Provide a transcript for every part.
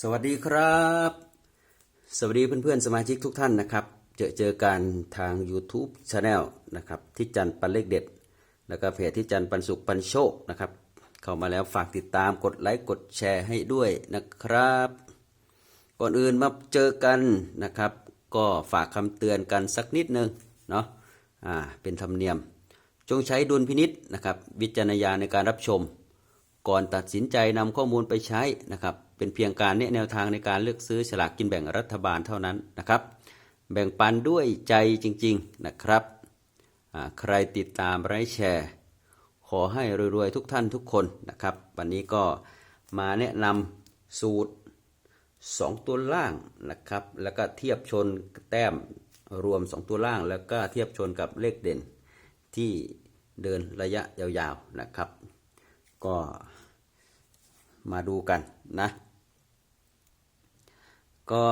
สวัสดีครับ สวัสดีเพื่อนๆสมาชิกทุกท่านนะครับ เจอเจอกันทาง YouTube Channel นะครับที่จันปันเลขเด็ด แล้วก็เพจที่จันปันสุขปันโชคนะครับ เข้ามาแล้วฝากติดตามกดไลค์กดแชร์ให้ด้วยนะครับ ก่อนอื่นมาเจอกันนะครับ ก็ฝากคำเตือนกันสักนิดนึงเนาะอ่าเป็นธรรมเนียม จงใช้ดุลพินิษนะครับ วิจารณญาณในการรับชม ก่อนตัดสินใจนำข้อมูลไปใช้นะครับ เป็นเพียงการแนะแนวทางในการเลือกซื้อฉลากกินแบ่งรัฐบาลเท่านั้นนะครับ แบ่งปันด้วยใจจริง ๆนะครับ ใครติดตามไร้แชร์ ขอให้รวยๆทุกท่านทุกคนนะครับ วันนี้ก็มาแนะนำสูตร 2 ตัวล่างนะครับ แล้วก็เทียบชนแต้มรวม 2 ตัวล่าง แล้วก็เทียบชนกับเลขเด่นที่เดินระยะยาวๆนะครับ ก็ มาดูกันนะ ก็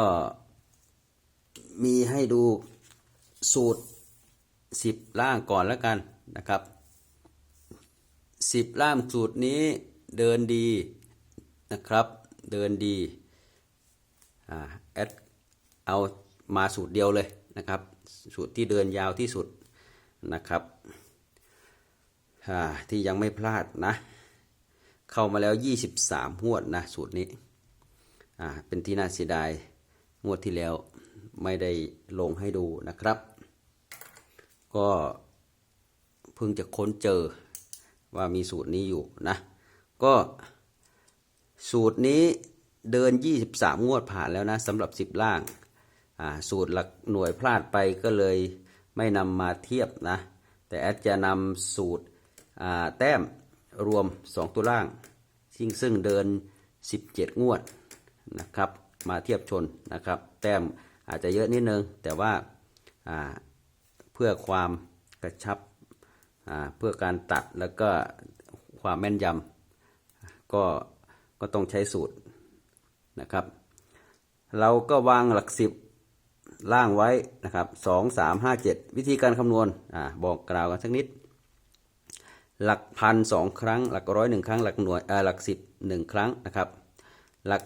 มีให้ดูสูตร 10 ล่างก่อนแล้วกันนะครับ 10 ล่างสูตรนี้เดินดีนะครับเดินดีอ่าแอดเอามาสูตรเดียวเลยนะครับ สูตรที่เดินยาวที่สุดนะครับอ่าที่ยังไม่พลาดนะ เข้ามาแล้ว 23งวดนะสูตรนี้อ่าเป็นที่น่าเสียดายงวดที่แล้วไม่ได้ลงให้ดูนะครับ ก็เพิ่งจะค้นเจอว่ามีสูตรนี้อยู่นะ ก็สูตรนี้เดิน 23 งวดผ่านแล้วนะสำหรับ 10 ล่างอ่าสูตรหลักหน่วยพลาดไปก็เลยไม่นำมาเทียบนะ แต่แอดจะนำสูตรแต้ม รวม 2 ตัวล่างซึ่งซึ่งเดิน 17 งวดนะครับ มาเทียบชนนะครับ แต้มอาจจะเยอะนิดนึง แต่ว่าาเพื่อความกระชับเพื่อการตัดแล้วก็ความแม่นยำก็ก็ต้องใช้สูตรนะครับ เราก็วางหลักสิบล่างไว้นะครับสองสามห้าเจ็ดวิธีการคำนวณอบอกกล่าวกันสักนิด หลักพันสองครั้ง หลักร้อยหนึ่งครั้ง หลักหน่วยอ่าหลักสิบหนึ่งครั้งนะครับ หลัก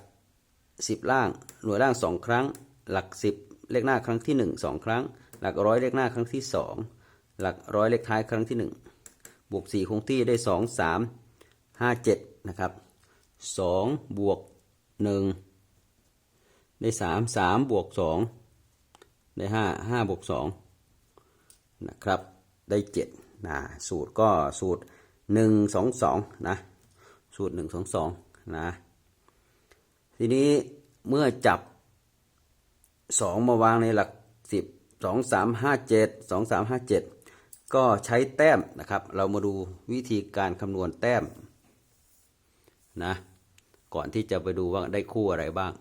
สิบล่างหน่วยล่างสองครั้ง หลักสิบเลขหน้าครั้งที่หนึ่งสองครั้ง หลักร้อยเลขหน้าครั้งที่สองหลักร้อยเลขท้ายครั้งที่หนึ่งบวกสี่คงที่ได้สองสามห้าเจ็ดนะครับสองบวกหนึ่งได้สามสามบวกสองได้ห้าห้าบวกสองนะครับได้เจ็ด นะสูตรก็สูตรหนึ่งสองสองนะสูตรหนึ่งสองสองนะทีนี้เมื่อจับสองมาวางในหลักสิบสองสามห้าเจ็ดสองสามห้าเจ็ดก็ใช้แต้มนะครับ เรามาดูวิธีการคำนวณแต้มนะก่อนที่จะไปดูว่าได้คู่อะไรบ้าง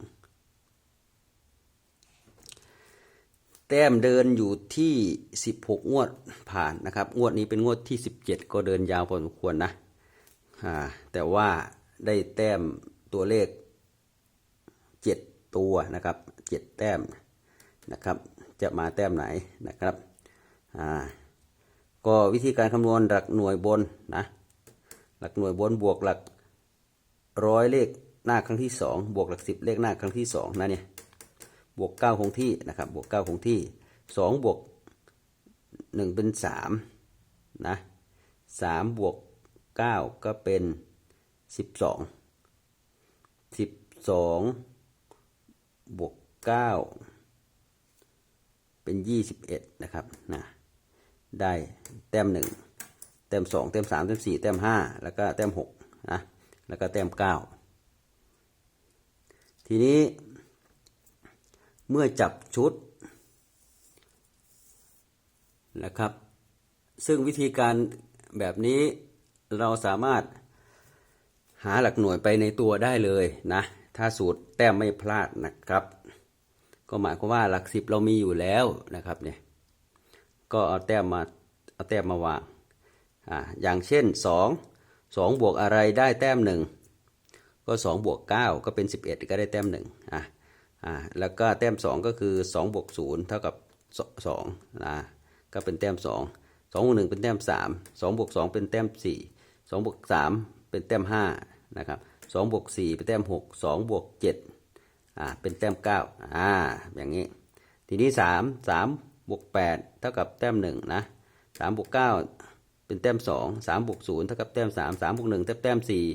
แต้มเดินอยู่ที่ 16 งวดผ่านนะครับ งวดนี้เป็นงวดที่ 17 ก็เดินยาวพอสมควรนะอ่าแต่ว่าได้แต้มตัวเลข 7 ตัวนะครับ 7 แต้มนะครับ จะมาแต้มไหนนะครับอ่าก็วิธีการคำนวณหลักหน่วยบนนะหลักหน่วยบนบวกหลักร้อยเลขหน้าครั้งที่สองบวกหลักสิบเลขหน้าครั้งที่สองนะเนี่ย บวกเก้าคงที่นะครับบวกเก้าคงที่สองบวกหนึ่งเป็นสามนะสามบวกเก้าก็เป็นสิบสองสิบสองบวกเก้าเป็นยี่สิบเอ็ดนะครับนะได้แต้มหนึ่งแต้มสองแต้มสามแต้มสี่แต้มห้าแล้วก็แต้มหกนะ แล้วก็แต้มเก้าทีนี้ เมื่อจับชุดนะครับ ซึ่งวิธีการแบบนี้เราสามารถหาหลักหน่วยไปในตัวได้เลยนะ ถ้าสูตรแต้มไม่พลาดนะครับ ก็หมายความว่าหลักสิบเรามีอยู่แล้วนะครับเนี่ยก็เอาแต้มมาเอาแต้มมาวางอ่าอย่างเช่นสองสองบวกอะไรได้แต้มหนึ่งก็สองบวกเก้าก็เป็นสิบเอ็ดก็ได้แต้มหนึ่งอ่า อ่าแล้วก็แต้มสองก็คือสองบวกศูนย์เท่ากับสองนะก็เป็นแต้มสองสองบวกหนึ่งเป็นแต้มสามสองบวกสองเป็นแต้มสี่สองบวกสามเป็นแต้มห้านะครับสองบวกสี่เป็นแต้มหกสองบวกเจ็ดอ่าเป็นแต้มเก้าอ่าอย่างนี้ ทีนี้สามสามบวกแปดเท่ากับแต้มหนึ่งนะสามบวกเก้าเป็นแต้มสองสามบวกศูนย์เท่ากับแต้มสามสามบวกหนึ่งเท่ากับแต้มสี่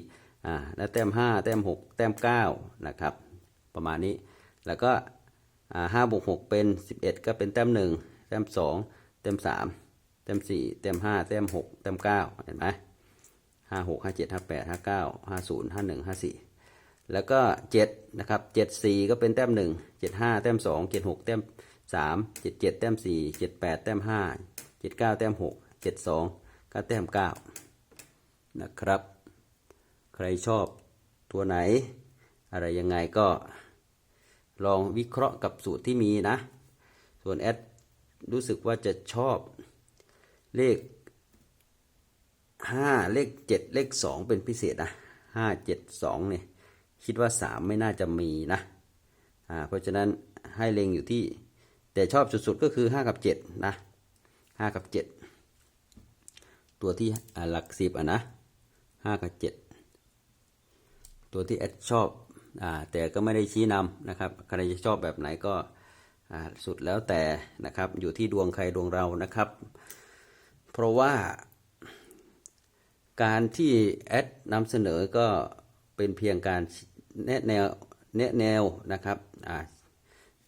อ่าแล้วแต้มห้าแต้มหกแต้มเก้านะครับประมาณนี้ แล้วก็ห้าบวกหกเป็นสิบเอ็ดก็เป็นแต้มหนึ่งแต้มสองแต้มสามแต้มสี่แต้มห้าแต้มหกแต้มเก้าเห็นไหมห้าหกห้าเจ็ดห้าแปดห้าเก้าห้าศูนย์ห้าหนึ่งห้าสี่แล้วก็เจ็ดนะครับเจ็ดสี่ก็เป็นแต้มหนึ่งเจ็ดห้าแต้มสองเจ็ดหกแต้มสามเจ็ดเจ็ดแต้มสี่เจ็ดแปดแต้มห้าเจ็ดเก้าแต้มหกเจ็ดสองก็แต้มเก้านะครับ ใครชอบตัวไหน อะไรยังไงก็ ลองวิเคราะห์กับสูตรที่มีนะ ส่วนแอดรู้สึกว่าจะชอบเลขห้าเลขเจ็ดเลขสองเป็นพิเศษนะห้าเจ็ดสองเนี่ยคิดว่าสามไม่น่าจะมีนะอ่าเพราะฉะนั้นให้เล็งอยู่ที่แต่ชอบสุดๆก็คือห้ากับเจ็ดนะห้ากับเจ็ดตัวที่หลักสิบอะนะห้ากับเจ็ดตัวที่แอดชอบ แต่ก็ไม่ได้ชี้นำนะครับใครจะชอบแบบไหนก็สุดแล้วแต่นะครับอยู่ที่ดวงใครดวงเรานะครับ เพราะว่าการที่แอดนำเสนอก็เป็นเพียงการแนะแนวแนะแนวนะครับ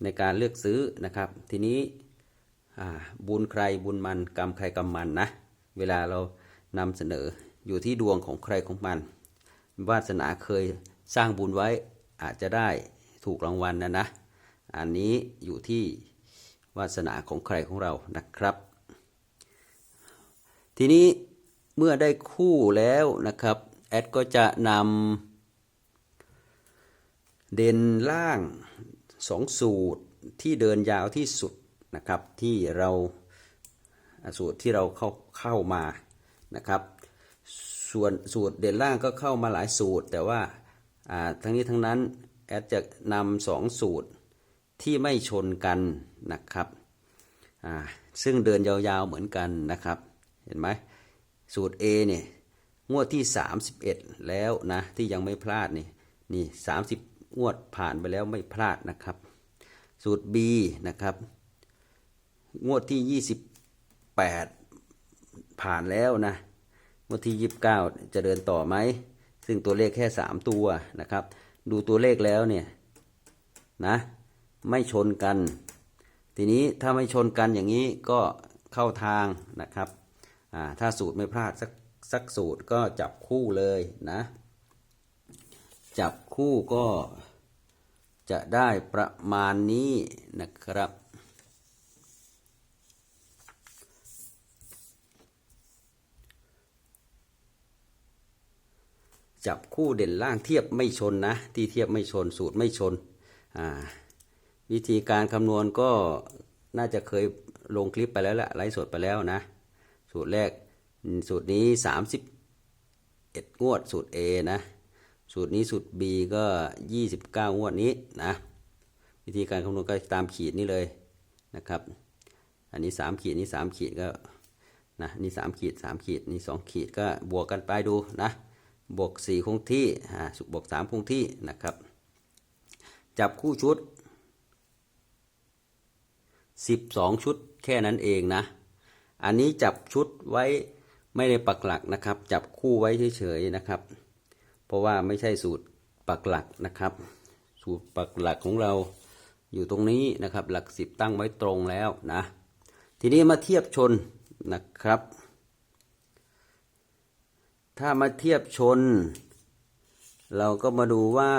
ในการเลือกซื้อนะครับ ทีนี้บุญใครบุญมันกรรมใครกรรมมันนะเวลาเรานำเสนออยู่ที่ดวงของใครของมัน วาสนาเคยสร้างบุญไว้ อาจจะได้ถูกรางวัลนะนะ อันนี้อยู่ที่วาสนาของใครของเรานะครับ ทีนี้เมื่อได้คู่แล้วนะครับแอดก็จะนำเด่นล่างสองสูตรที่เดินยาวที่สุดนะครับ ที่เราสูตรที่เราเข้าเข้ามานะครับ ส่วนสูตรเด่นล่างก็เข้ามาหลายสูตรแต่ว่า ทั้งนี้ทั้งนั้นแอดจะนำสองสูตรที่ไม่ชนกันนะครับ ซึ่งเดินยาวๆเหมือนกันนะครับ เห็นไหมสูตร A เนี่ยงวดที่ 31 แล้วนะที่ยังไม่พลาดนี่นี่30 งวดผ่านไปแล้วไม่พลาดนะครับ สูตร B นะครับ งวดที่ 28 ผ่านแล้วนะงวดที่ 29 จะเดินต่อไหม ซึ่งตัวเลขแค่ 3 ตัวนะครับ ดูตัวเลขแล้วเนี่ยนะไม่ชนกัน ทีนี้ถ้าไม่ชนกันอย่างนี้ก็เข้าทางนะครับถ้าสูตรไม่พลาดสักสักสูตรก็จับคู่เลยนะ จับคู่ก็จะได้ประมาณนี้นะครับ จับคู่เด่นล่างเทียบไม่ชนนะ ที่เทียบไม่ชนสูตรไม่ชน วิธีการคำนวณก็น่าจะเคยลงคลิปไปแล้วแหละไลฟ์สดไปแล้วนะ สูตรแรกสูตรนี้ 31 งวดสูตร A นะ สูตรนี้สูตร B ก็ 29 งวดนี้นะ วิธีการคำนวณก็ตามขีดนี้เลยนะครับ อันนี้ 3 ขีดนี้ 3 ขีดก็นะนี่ 3 ขีด 3 ขีดนี่ 2 ขีดก็บวกกันไปดูนะ บวก4คงที่บวก3คงที่นะครับ จับคู่ชุด 12 ชุดแค่นั้นเองนะ อันนี้จับชุดไว้ไม่ได้ปักหลักนะครับ จับคู่ไว้เฉยๆนะครับ เพราะว่าไม่ใช่สูตรปักหลักนะครับ สูตรปักหลักของเราอยู่ตรงนี้นะครับ หลักสิบตั้งไว้ตรงแล้วนะ ทีนี้มาเทียบชนนะครับ ถ้ามาเทียบชน เราก็มาดูว่า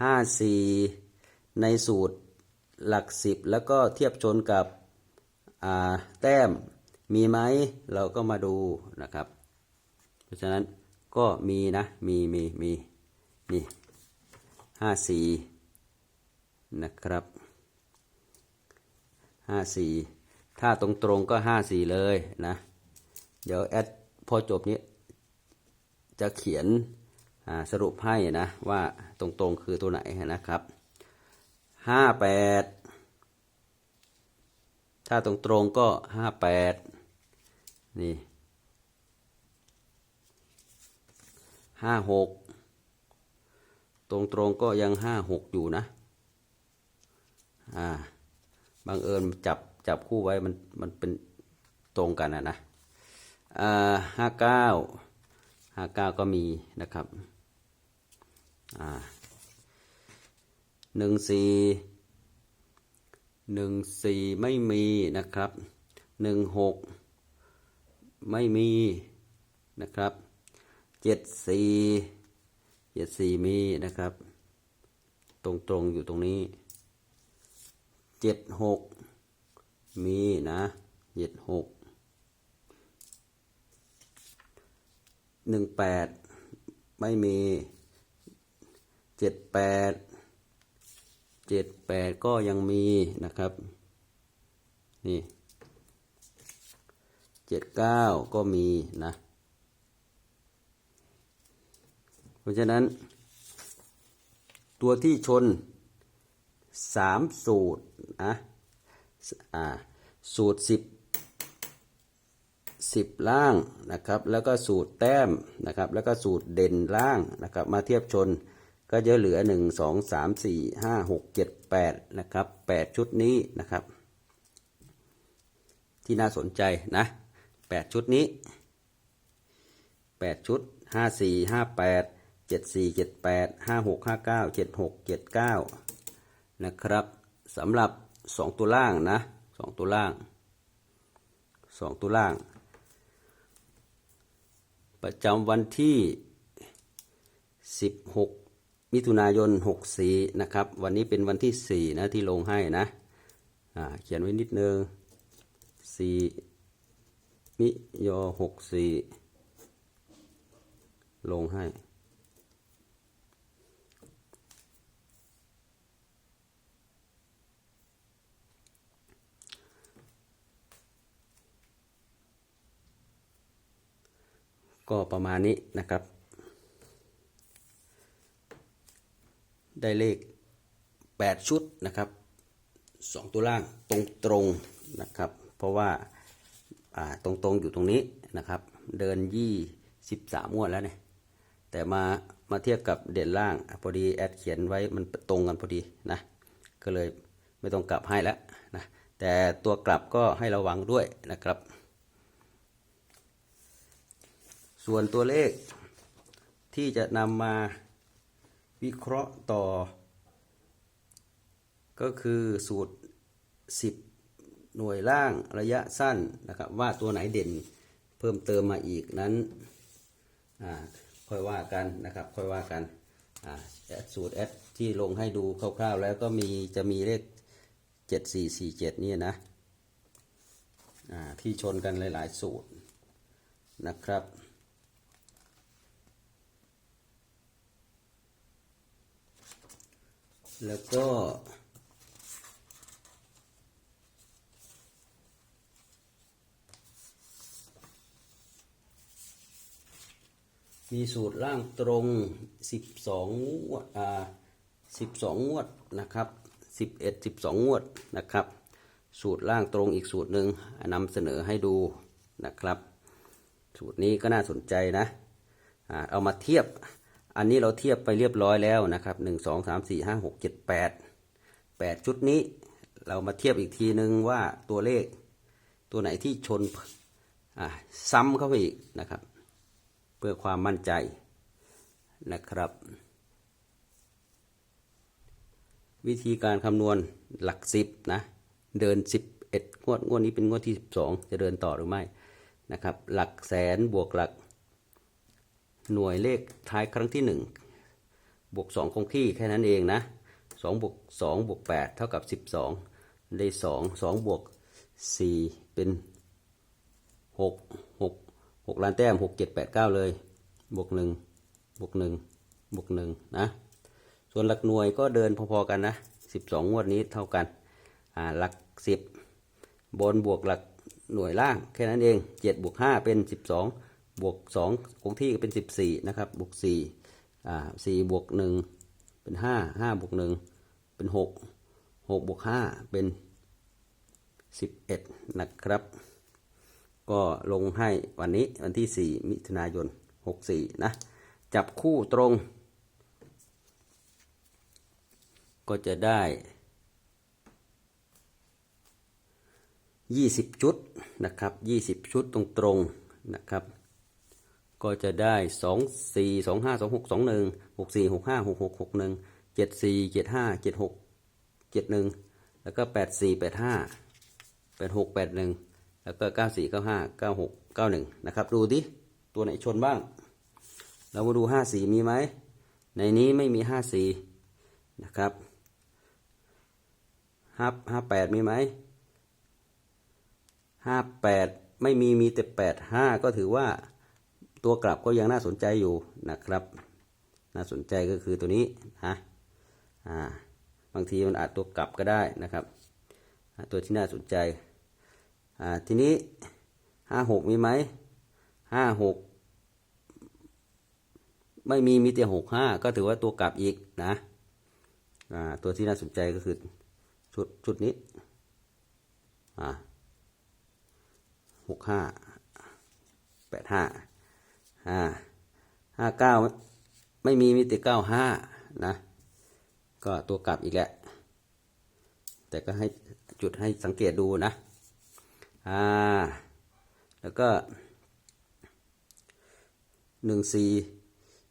ห้าสี่ในสูตรหลักสิบแล้วก็เทียบชนกับแต้มมีไหมเราก็มาดูนะครับ เพราะฉะนั้นก็มีนะ มีมีมีนี่ห้าสี่นะครับห้าสี่ถ้าตรงตรงๆก็ห้าสี่เลยนะ เดี๋ยวแอดพอจบนี้จะเขียนสรุปให้นะว่าตรงๆคือตัวไหนนะครับห้าแปดถ้าตรงตรงๆก็ห้าแปดนี่ห้าหกตรงตรงๆก็ยังห้าหกอยู่นะอ่าบังเอิญจับจับคู่ไว้มันมันเป็นตรงกันนะนะ ห้าเก้าห้าเก้าก็มีนะครับหนึ่งสี่หนึ่งสี่ไม่มีนะครับหนึ่งหกไม่มีนะครับเจ็ดสี่เจ็ดสี่มีนะครับ ตรงตรงอยู่ตรงนี้เจ็ดหกมีนะเจ็ดหก หนึ่งแปดไม่มีเจ็ดแปดเจ็ดแปดก็ยังมีนะครับ นี่เจ็ดเก้าก็มีนะ เพราะฉะนั้น ตัวที่ชนสามสูตรนะอ่าสูตรสิบ สิบล่างนะครับ แล้วก็สูตรแต้มนะครับ แล้วก็สูตรเด่นล่างนะครับ มาเทียบชนก็จะเหลือหนึ่งสองสามสี่ห้าหกเจ็ดแปดนะครับแปดชุดนี้นะครับ ที่น่าสนใจนะแปดชุดนี้แปดชุดห้าสี่ห้าแปดเจ็ดสี่เจ็ดแปดห้าหกห้าเก้าเจ็ดหกเจ็ดเก้านะครับสำหรับสองตัวล่างนะสองตัวล่างสองตัวล่าง ประจำวันที่ 16 มิถุนายน 64 นะครับ วันนี้เป็นวันที่ 4 นะที่ลงให้นะเขียนไว้นิดนึง 4 มิยอ64 ลงให้ ก็ประมาณนี้นะครับ ได้เลข 8 ชุดนะครับ 2 ตัวล่างตรงตรงนะครับ เพราะว่าตรงตรงอยู่ตรงนี้นะครับ เดินยี่สิบสามงวดแล้วเนี่ยแต่มามาเทียบกับเด่นล่างพอดีแอดเขียนไว้มันตรงกันพอดีนะก็เลยไม่ต้องกลับให้แล้วนะแต่ตัวกลับก็ให้ระวังด้วยนะครับ ส่วนตัวเลขที่จะนำมาวิเคราะห์ต่อ ก็คือสูตร 10 หน่วยล่างระยะสั้นนะครับ ว่าตัวไหนเด่นเพิ่มเติมมาอีกนั้นค่อยว่ากันนะครับค่อยว่ากันสูตรแอดที่ลงให้ดูคร่าวๆ แล้วก็มีจะมีเลข 7447นี่นะที่ชนกันหลายๆ สูตรนะครับ แล้วก็ มีสูตรล่างตรง 12งวดอ่า12 งวดนะครับ 11 12 งวดนะครับ สูตรล่างตรงอีกสูตรหนึ่งนำเสนอให้ดูนะครับ สูตรนี้ก็น่าสนใจนะอ่าเอามาเทียบ อันนี้เราเทียบไปเรียบร้อยแล้วนะครับ1 2 3 4 5 6 7 8 8ชุดนี้เรามาเทียบอีกทีนึงว่าตัวเลขตัวไหนที่ชนซ้ำเข้าไปอีกนะครับ เพื่อความมั่นใจนะครับ วิธีการคำนวณหลักสิบนะเดินสิบเอ็ดงวดงวดนี้เป็นงวดที่สิบสองจะเดินต่อหรือไม่นะครับ หลักแสนบวกหลัก หน่วยเลขท้ายครั้งที่หนึ่งบวกสองคงที่แค่นั้นเองนะสองบวกสองบวกแปดเท่ากับสิบสองได้สองสองบวกสี่เป็นหกหกหกล้านแต้มหกเจ็ดแปดเก้าเลย บวกหนึ่งบวกหนึ่งบวกหนึ่งนะ ส่วนหลักหน่วยก็เดินพอๆกันนะสิบสองวดนี้เท่ากัน อ่า หลักสิบบนบวกหลักหน่วยล่างแค่นั้นเองเจ็ดบวกห้าเป็นสิ บวกสองคงที่ก็เป็นสิบสี่นะครับบวกสี่อ่าสี่บวกหนึ่งเป็นห้าห้าบวกหนึ่งเป็นหกหกบวกห้าเป็นสิบเอ็ดนะครับ ก็ลงให้วันนี้วันที่4มิถุนายน64นะ จับคู่ตรง ก็จะได้ยี่สิบชุดนะครับยี่สิบชุดตรงตรงๆนะครับ ก็จะได้สองสี่สองห้าสองหกสองหนึ่งหกสี่หกห้าหกหกหกหนึ่งเจ็ดสี่เจ็ดห้าเจ็ดหกเจ็ดหนึ่งแล้วก็แปดสี่แปดห้าแปดหกแปดหนึ่งแล้วก็เก้าสี่เก้าห้าเก้าหกเก้าหนึ่งนะครับ ดูดิตัวไหนชนบ้าง เรามาดูห้าสี่มีไหม ในนี้ไม่มีห้าสี่นะครับห้าห้าแปดมีไหมห้าแปดไม่มีมีแต่แปดห้าก็ถือว่า ตัวกลับก็ยังน่าสนใจอยู่นะครับ น่าสนใจก็คือตัวนี้นะอ่าบางทีมันอาจตัวกลับก็ได้นะครับ ตัวที่น่าสนใจอ่าทีนี้ห้าหกมีไหมห้าหกไม่มีมีแต่หกห้าก็ถือว่าตัวกลับอีกนะอ่าตัวที่น่าสนใจก็คือชุดชุดนี้อ่าหกห้าแปดห้า ห้าห้าเก้าไม่มีมีแต่เก้าห้านะ ก็ตัวกลับอีกแหละ แต่ก็ให้จุดให้สังเกตดูนะ อ่า แล้วก็หนึ่งสี่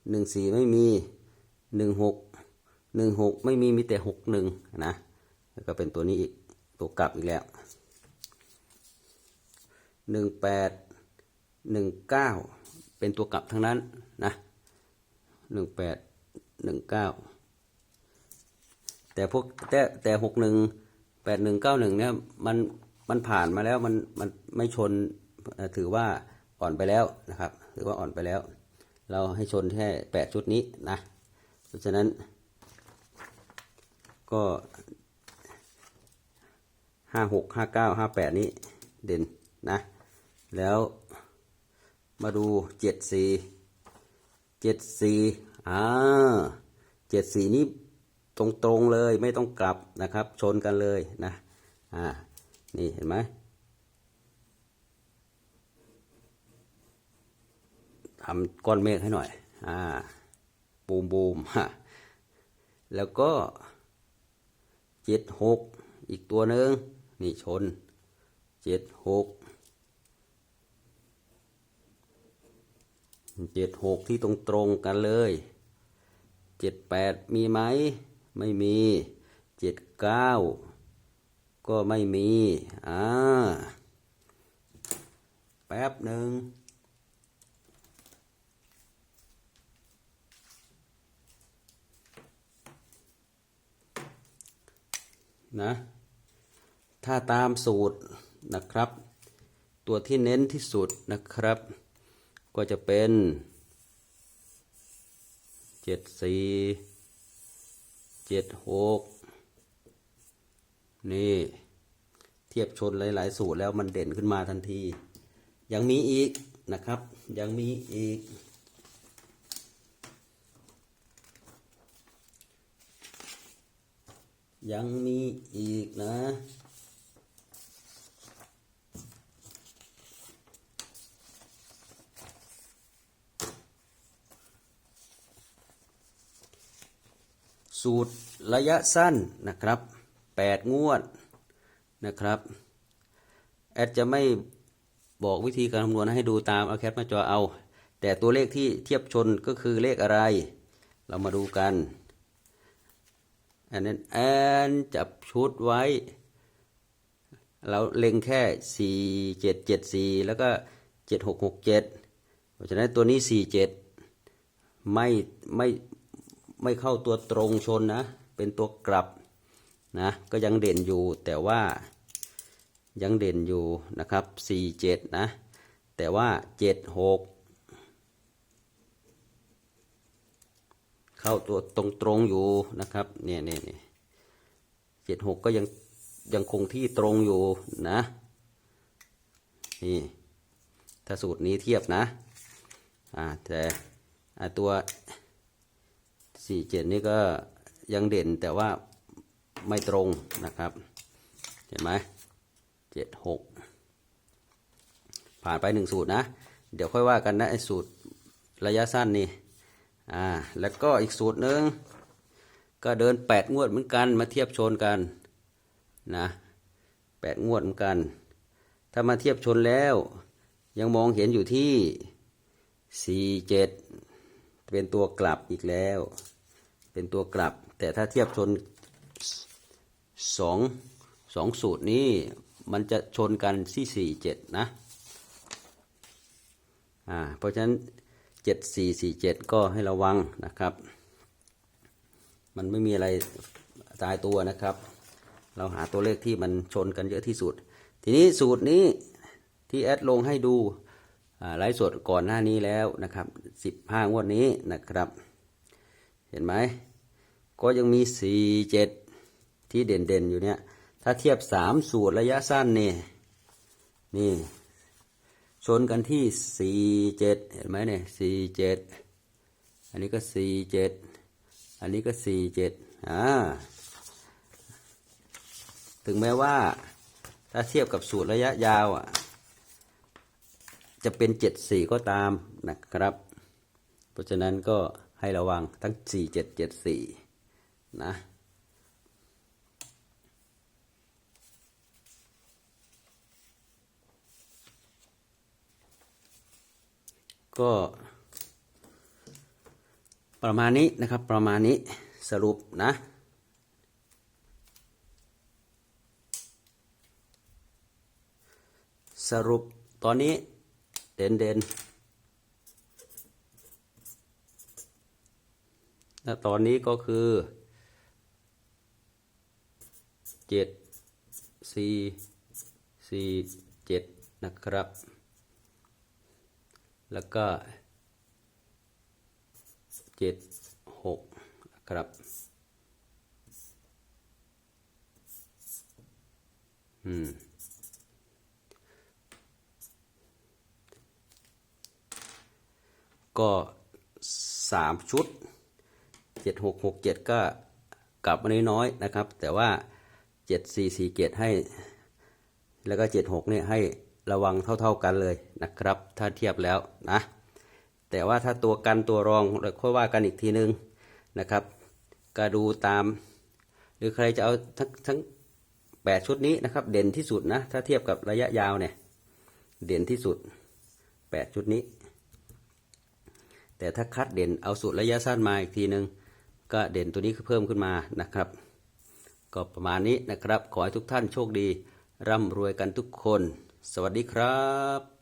หนึ่งสี่ไม่มีหนึ่งหกหนึ่งหกไม่มีมีแต่หกหนึ่งนะ แล้วก็เป็นตัวนี้อีก ตัวกลับอีกแล้วหนึ่งแปดหนึ่งเก้า เป็นตัวกลับทั้งนั้นนะหนึ่งแปดหนึ่งเก้าแต่พวกแต่แต่หกหนึ่งแปดหนึ่งเก้าหนึ่งเนี่ยมันมันผ่านมาแล้วมันมันไม่ชนถือว่าอ่อนไปแล้วนะครับ ถือว่าอ่อนไปแล้ว เราให้ชนแค่แปดชุดนี้นะเพราะฉะนั้น ก็ห้าหกห้าเก้าห้าแปดนี้เด่นนะ แล้ว มาดูเจ็ดสี่เจ็ดสี่อ่าเจ็ดสี่นี้ตรงตรงๆเลยไม่ต้องกลับนะครับ ชนกันเลยนะ อ่า นี่เห็นไหมทำก้อนเมฆให้หน่อย อ่า บูมบูมฮะ แล้วก็เจ็ดหกอีกตัวหนึ่งนี่ชนเจ็ดหก เจ็ดหกที่ตรงตรงกันเลยเจ็ดแปดมีไหม ไม่มีเจ็ดเก้าก็ไม่มี อ่า แป๊บหนึ่งนะถ้าตามสูตรนะครับ ตัวที่เน้นที่สุดนะครับ ก็จะเป็นเจ็ดสี่เจ็ดหกนี่ เทียบชนหลาย ๆ สูตรแล้วมันเด่นขึ้นมาทันที ยังมีอีกนะครับ ยังมีอีก ยังมีอีกนะ สูตรระยะสั้นนะครับ 8 งวดนะครับ แอดจะไม่บอกวิธีการคำนวณให้ดูตามเอาแคปมาจอเอา แต่ตัวเลขที่เทียบชนก็คือเลขอะไร เรามาดูกันอันนั้นแอนจับชุดไว้ เราเล็งแค่สี่เจ็ดเจ็ดสี่แล้วก็เจ็ดหกหกเจ็ดเพราะฉะนั้นตัวนี้สี่เจ็ดไม่ไม่ ไม่เข้าตัวตรงชนนะ เป็นตัวกลับนะ ก็ยังเด่นอยู่แต่ว่ายังเด่นอยู่นะครับสี่เจ็ดนะ แต่ว่าเจ็ดหกเข้าตัวตรงตรงอยู่นะครับเนี่ยเนี่ยเนี่ยเจ็ดหกก็ยังยังคงที่ตรงอยู่นะนี่ถ้าสูตรนี้เทียบนะอ่าแต่อ่าตัว สี่เจ็ดนี่ก็ยังเด่นแต่ว่าไม่ตรงนะครับ เห็นไหมเจ็ดหกผ่านไปหนึ่งสูตรนะ เดี๋ยวค่อยว่ากันนะไอ้สูตรระยะสั้นนี่อ่าแล้วก็อีกสูตรหนึ่งก็เดินแปดงวดเหมือนกันมาเทียบชนกันนะแปดงวดเหมือนกัน ถ้ามาเทียบชนแล้วยังมองเห็นอยู่ที่สี่เจ็ดเป็นตัวกลับอีกแล้ว เป็นตัวกลับ แต่ถ้าเทียบชนสองสองสูตรนี้มันจะชนกันที่สี่เจ็ดนะ อ่า เพราะฉะนั้นเจ็ดสี่สี่เจ็ดก็ให้ระวังนะครับ มันไม่มีอะไรตายตัวนะครับ เราหาตัวเลขที่มันชนกันเยอะที่สุด ทีนี้สูตรนี้ที่แอดลงให้ดูไลฟ์สดก่อนหน้านี้แล้วนะครับสิบห้างวดนี้นะครับ ห็นไหม ก็ยังมีสี่เดที่เด่นๆอยู่เนี่ย ถ้าเทียบสามสูตรระยะสั้นนี่ นี่ ชนกันที่สี่เห็นไหมเนี่ยสี่เจ็ดอันนี้ก็สี่เจ็ดอันนี้ก็สี่เจ็ดอ่า ถึงแม้ว่าถ้าเทียบกับสูตรระยะยาวอะ จะเป็นเจ็ดสี่ก็ตามนะครับ เพราะฉะนั้นก็ ให้ระวังทั้งสี่เจ็ดเจ็ดสี่นะ ก็ประมาณนี้นะครับประมาณนี้สรุปนะสรุปตอนนี้เด่นเด่น ๆและตอนนี้ก็คือเจ็ดสี่สี่เจ็ดนะครับ แล้วก็เจ็ดหกนะครับอืมก็สามชุด เจ็ดหกหกเจ็ดก็กลับมาน้อยๆนะครับ แต่ว่าเจ็ดสี่สี่เจ็ดให้ แล้วก็เจ็ดหกเนี่ยให้ระวังเท่าๆกันเลยนะครับ ถ้าเทียบแล้วนะ แต่ว่าถ้าตัวกันตัวรองเราค่อยว่ากันอีกทีนึงนะครับ ก็ดูตาม หรือใครจะเอาทั้งทั้งแปดชุดนี้นะครับ เด่นที่สุดนะ ถ้าเทียบกับระยะยาวเนี่ย เด่นที่สุดแปดชุดนี้ แต่ถ้าคัดเด่นเอาสูตระยะสั้นมาอีกทีหนึ่ง ก็เด่นตัวนี้คือเพิ่มขึ้นมานะครับ ก็ประมาณนี้นะครับ ขอให้ทุกท่านโชคดี ร่ำรวยกันทุกคน สวัสดีครับ